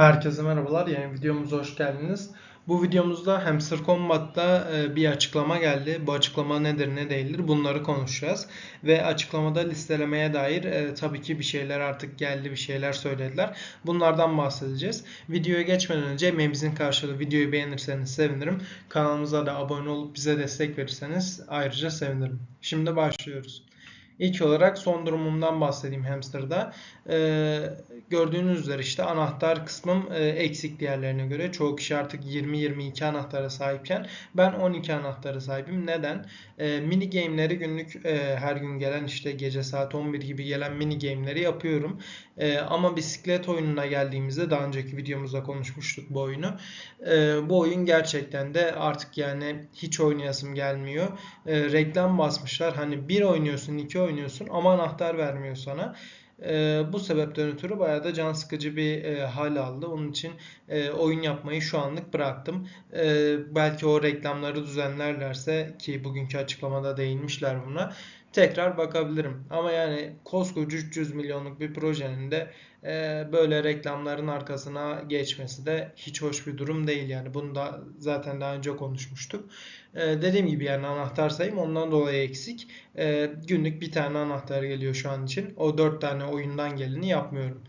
Herkese merhabalar. Yeni videomuza hoş geldiniz. Bu videomuzda Hamster Combat'ta e, bir açıklama geldi. Bu açıklama nedir ne değildir bunları konuşacağız. Ve açıklamada listelemeye dair e, tabii ki bir şeyler artık geldi bir şeyler söylediler. Bunlardan bahsedeceğiz. Videoya geçmeden önce emeğimizin karşılığı videoyu beğenirseniz sevinirim. Kanalımıza da abone olup bize destek verirseniz ayrıca sevinirim. Şimdi başlıyoruz. İlk olarak son durumumdan bahsedeyim Hamster'da. Ee, gördüğünüz üzere işte anahtar kısmım e, eksik diğerlerine göre. Çoğu kişi artık 20-22 anahtara sahipken ben 12 anahtara sahibim. Neden? E, mini game'leri günlük e, her gün gelen işte gece saat 11 gibi gelen mini game'leri yapıyorum. E, ama bisiklet oyununa geldiğimizde daha önceki videomuzda konuşmuştuk bu oyunu. E, bu oyun gerçekten de artık yani hiç oynayasım gelmiyor. E, reklam basmışlar. Hani bir oynuyorsun, iki oynuyorsun ama anahtar vermiyor sana. E, bu sebepten ötürü bayağı da can sıkıcı bir e, hal aldı. Onun için e, oyun yapmayı şu anlık bıraktım. E, belki o reklamları düzenlerlerse ki bugünkü açıklamada değinmişler buna tekrar bakabilirim. Ama yani koskoca 300 milyonluk bir projenin de e, böyle reklamların arkasına geçmesi de hiç hoş bir durum değil yani. Bunu da zaten daha önce konuşmuştuk. E, dediğim gibi yani anahtar sayım ondan dolayı eksik. E, günlük bir tane anahtar geliyor şu an için. O 4 tane oyundan geleni yapmıyorum.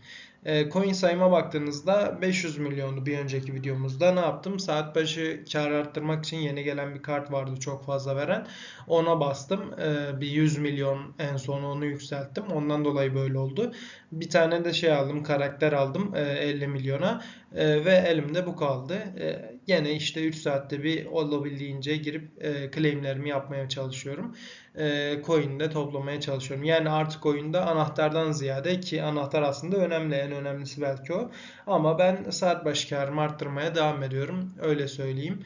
E, coin sayıma baktığınızda 500 milyondu bir önceki videomuzda. Ne yaptım? Saat başı kar arttırmak için yeni gelen bir kart vardı çok fazla veren. Ona bastım. E, bir 100 milyon en son onu yükselttim. Ondan dolayı böyle oldu. Bir tane de şey aldım, karakter aldım e, 50 milyona e, ve elimde bu kaldı. E, gene işte 3 saatte bir olabildiğince girip e, claimlerimi yapmaya çalışıyorum. E, coin de toplamaya çalışıyorum. Yani artık oyunda anahtardan ziyade ki anahtar aslında önemli, en önemlisi belki o. Ama ben saat başı karımı arttırmaya devam ediyorum. Öyle söyleyeyim.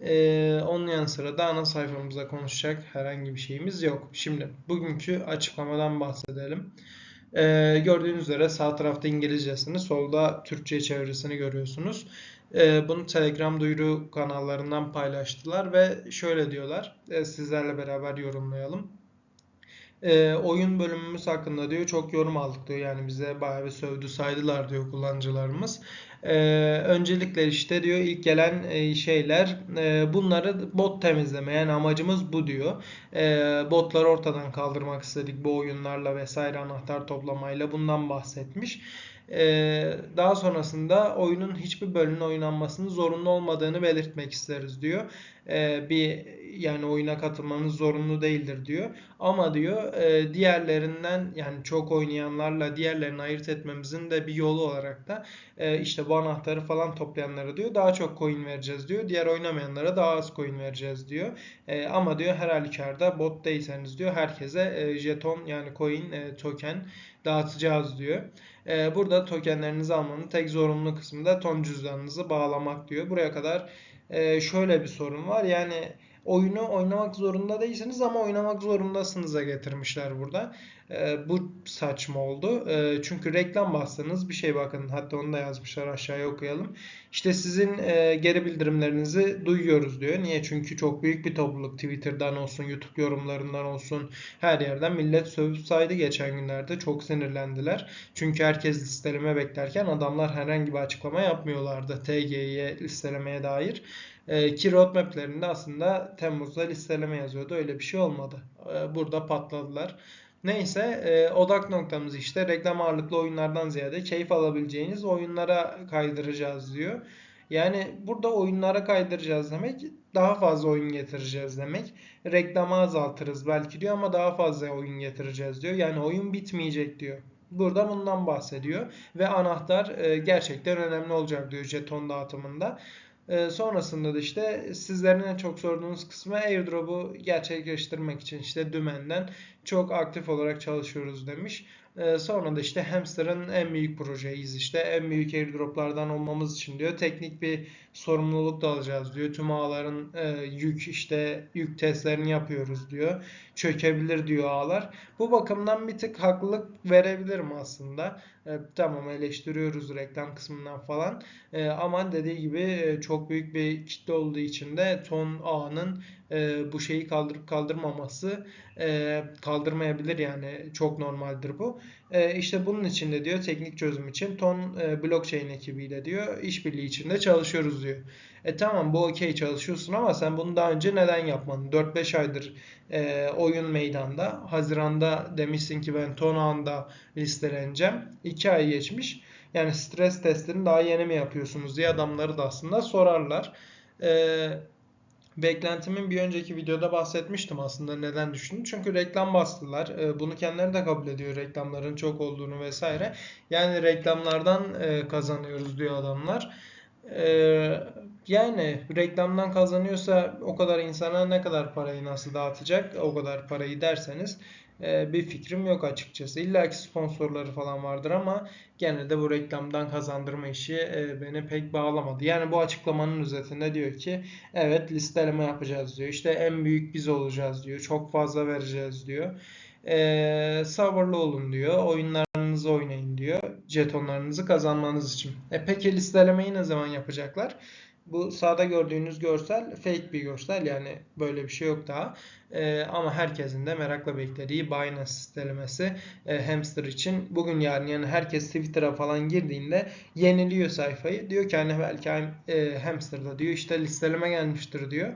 Ee, onun yanı sıra da ana sayfamızda konuşacak herhangi bir şeyimiz yok. Şimdi bugünkü açıklamadan bahsedelim. Ee, gördüğünüz üzere sağ tarafta İngilizcesini, solda Türkçe çevirisini görüyorsunuz. Ee, bunu Telegram duyuru kanallarından paylaştılar ve şöyle diyorlar. E, sizlerle beraber yorumlayalım. E, oyun bölümümüz hakkında diyor çok yorum aldık diyor. Yani bize bayağı bir sövdü saydılar diyor kullanıcılarımız. E, öncelikle işte diyor ilk gelen e, şeyler e, bunları bot temizleme. Yani amacımız bu diyor. E, botları ortadan kaldırmak istedik bu oyunlarla vesaire anahtar toplamayla bundan bahsetmiş. Ee, daha sonrasında oyunun hiçbir bölümün oynanmasının zorunlu olmadığını belirtmek isteriz diyor. Ee, bir yani oyuna katılmanız zorunlu değildir diyor. Ama diyor e, diğerlerinden yani çok oynayanlarla diğerlerini ayırt etmemizin de bir yolu olarak da e, işte bu anahtarı falan toplayanlara diyor daha çok coin vereceğiz diyor. Diğer oynamayanlara daha az coin vereceğiz diyor. E, ama diyor her halükarda bot değilseniz diyor herkese jeton yani coin token dağıtacağız diyor. Burada tokenlerinizi almanın tek zorunlu kısmı da ton cüzdanınızı bağlamak diyor. Buraya kadar şöyle bir sorun var. Yani oyunu oynamak zorunda değilsiniz ama oynamak zorundasınız'a getirmişler burada. E, bu saçma oldu. E, çünkü reklam bastınız bir şey bakın. Hatta onu da yazmışlar aşağıya okuyalım. İşte sizin e, geri bildirimlerinizi duyuyoruz diyor. Niye? Çünkü çok büyük bir topluluk. Twitter'dan olsun, YouTube yorumlarından olsun her yerden millet sövüp saydı geçen günlerde. Çok sinirlendiler. Çünkü herkes listeleme beklerken adamlar herhangi bir açıklama yapmıyorlardı. TG'ye listelemeye dair. E, ki roadmap'lerinde aslında Temmuz'da listeleme yazıyordu. Öyle bir şey olmadı. E, burada patladılar. Neyse e, odak noktamız işte reklam ağırlıklı oyunlardan ziyade keyif alabileceğiniz oyunlara kaydıracağız diyor. Yani burada oyunlara kaydıracağız demek daha fazla oyun getireceğiz demek. Reklamı azaltırız belki diyor ama daha fazla oyun getireceğiz diyor. Yani oyun bitmeyecek diyor. Burada bundan bahsediyor ve anahtar e, gerçekten önemli olacak diyor jeton dağıtımında. E, sonrasında da işte sizlerin en çok sorduğunuz kısmı airdrop'u gerçekleştirmek için işte dümenden çok aktif olarak çalışıyoruz demiş. Ee, sonra da işte Hamster'ın en büyük projeyiz işte en büyük airdroplardan olmamız için diyor. Teknik bir sorumluluk da alacağız diyor. Tüm ağların e, yük işte yük testlerini yapıyoruz diyor. Çökebilir diyor ağlar. Bu bakımdan bir tık haklılık verebilirim aslında. E, tamam eleştiriyoruz reklam kısmından falan. E, ama dediği gibi e, çok büyük bir kitle olduğu için de ton ağının e, bu şeyi kaldırıp kaldırmaması e, kaldırmayabilir yani çok normaldir bu. E, işte bunun için de diyor teknik çözüm için ton e, blockchain ekibiyle diyor işbirliği içinde çalışıyoruz diyor. E tamam bu okey çalışıyorsun ama sen bunu daha önce neden yapmadın? 4-5 aydır e, oyun meydanda. Haziranda demişsin ki ben ton ağında listeleneceğim. 2 ay geçmiş. Yani stres testini daha yeni mi yapıyorsunuz diye adamları da aslında sorarlar. E, Beklentimin bir önceki videoda bahsetmiştim aslında neden düşündüm. Çünkü reklam bastılar. E, Bunu kendileri de kabul ediyor reklamların çok olduğunu vesaire. Yani reklamlardan e, kazanıyoruz diyor adamlar. E, Yani reklamdan kazanıyorsa o kadar insana ne kadar parayı nasıl dağıtacak o kadar parayı derseniz e, bir fikrim yok açıkçası. İlla ki sponsorları falan vardır ama gene de bu reklamdan kazandırma işi e, beni pek bağlamadı. Yani bu açıklamanın özetinde diyor ki evet listeleme yapacağız diyor. İşte en büyük biz olacağız diyor. Çok fazla vereceğiz diyor. E, sabırlı olun diyor. Oyunlarınızı oynayın diyor. Jetonlarınızı kazanmanız için. E peki listelemeyi ne zaman yapacaklar? Bu sağda gördüğünüz görsel fake bir görsel yani böyle bir şey yok daha. Ee, ama herkesin de merakla beklediği Binance listelemesi e, hamster için bugün yarın yani herkes Twitter'a falan girdiğinde yeniliyor sayfayı. Diyor ki hani belki e, hamster'da diyor işte listeleme gelmiştir diyor.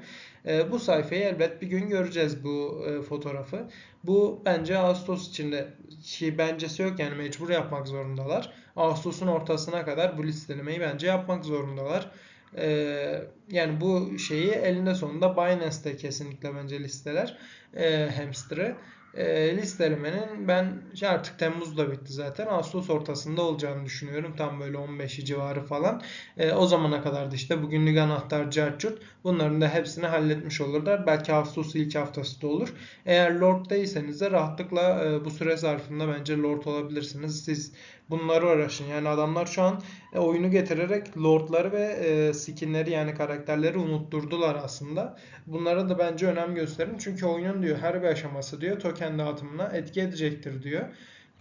E, bu sayfayı elbet bir gün göreceğiz bu e, fotoğrafı. Bu bence Ağustos içinde ki bencesi yok yani mecbur yapmak zorundalar. Ağustos'un ortasına kadar bu listelemeyi bence yapmak zorundalar. Ee, yani bu şeyi elinde sonunda Binance'te kesinlikle bence listeler e, hamster'ı. E, listelemenin ben artık Temmuz'da bitti zaten. Ağustos ortasında olacağını düşünüyorum. Tam böyle 15'i civarı falan. E, o zamana kadar da işte bugünlük anahtar, carçurt bunların da hepsini halletmiş olurlar. Belki Ağustos ilk haftası da olur. Eğer Lord değilseniz de rahatlıkla e, bu süre zarfında bence Lord olabilirsiniz. Siz bunları uğraşın. Yani adamlar şu an e, oyunu getirerek lordları ve e, skinleri yani karakterleri unutturdular aslında. Bunlara da bence önem gösterin. Çünkü oyunun diyor her bir aşaması diyor token dağıtımına etki edecektir diyor.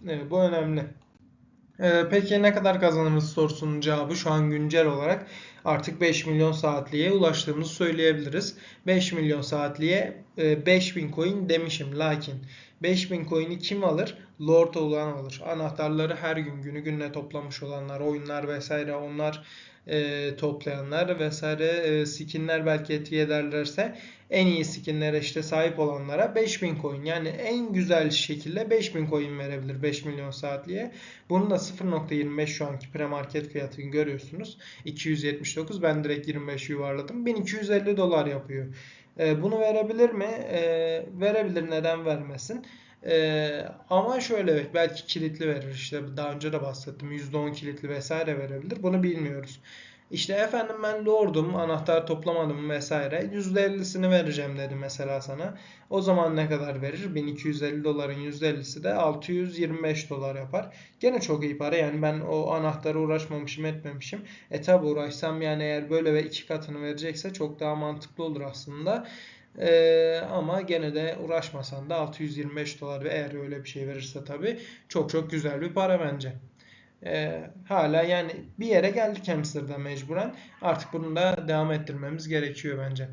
E, bu önemli. E, peki ne kadar kazanırız sorusunun cevabı şu an güncel olarak artık 5 milyon saatliğe ulaştığımızı söyleyebiliriz. 5 milyon saatliğe e, 5000 coin demişim lakin 5000 coin'i kim alır? Lord olan alır. Anahtarları her gün günü gününe toplamış olanlar, oyunlar vesaire onlar e, toplayanlar vesaire e, skinler belki etki ederlerse en iyi skinlere işte sahip olanlara 5000 coin yani en güzel şekilde 5000 coin verebilir 5 milyon saatliğe. Bunun da 0.25 şu anki pre-market fiyatını görüyorsunuz. 279 ben direkt 25 yuvarladım. 1250 dolar yapıyor. E, bunu verebilir mi? E, verebilir neden vermesin? Ee, ama şöyle belki kilitli verir işte daha önce de bahsettim %10 kilitli vesaire verebilir bunu bilmiyoruz. İşte efendim ben lordum anahtar toplamadım vesaire %50'sini vereceğim dedi mesela sana. O zaman ne kadar verir? 1250 doların %50'si de 625 dolar yapar. Gene çok iyi para yani ben o anahtara uğraşmamışım etmemişim. E tabi uğraşsam yani eğer böyle ve iki katını verecekse çok daha mantıklı olur aslında. Ee, ama gene de uğraşmasan da 625 dolar ve eğer öyle bir şey verirse tabii çok çok güzel bir para bence. Ee, hala yani bir yere geldik hamster'da mecburen. Artık bunu da devam ettirmemiz gerekiyor bence.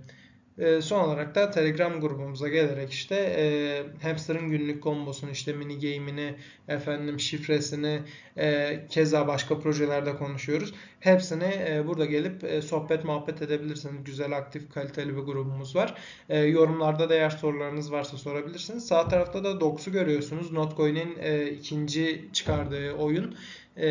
E, son olarak da Telegram grubumuza gelerek işte e, Hamster'ın günlük kombosunu işte mini game'ini efendim şifresini e, keza başka projelerde konuşuyoruz. Hepsini e, burada gelip e, sohbet muhabbet edebilirsiniz. Güzel aktif kaliteli bir grubumuz var. E, yorumlarda da eğer sorularınız varsa sorabilirsiniz. Sağ tarafta da Docs'u görüyorsunuz. Notcoin'in e, ikinci çıkardığı oyun e,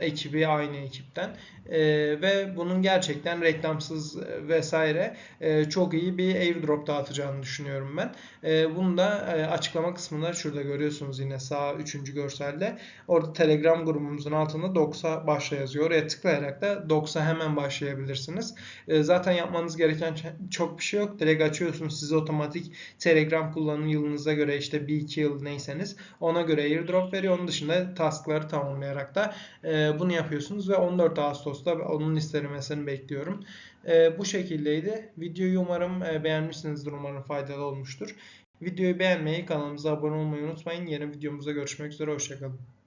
ekibi aynı ekipten e, ve bunun gerçekten reklamsız vesaire e, çok iyi bir airdrop dağıtacağını düşünüyorum ben. E, bunu da e, açıklama kısmında şurada görüyorsunuz yine sağ üçüncü görselde. Orada Telegram grubumuzun altında Docs'a başla yazıyor. Oraya tıklayarak da Docs'a hemen başlayabilirsiniz. E, zaten yapmanız gereken çok bir şey yok. Direkt açıyorsunuz. Size otomatik Telegram kullanım yılınıza göre işte bir iki yıl neyseniz ona göre airdrop veriyor. Onun dışında taskları tamamlayarak da e, bunu yapıyorsunuz ve 14 Ağustos'ta onun listelemesini bekliyorum. E, bu şekildeydi. Videoyu umarım e, beğenmişsinizdir. Umarım faydalı olmuştur. Videoyu beğenmeyi, kanalımıza abone olmayı unutmayın. Yeni videomuzda görüşmek üzere. Hoşçakalın.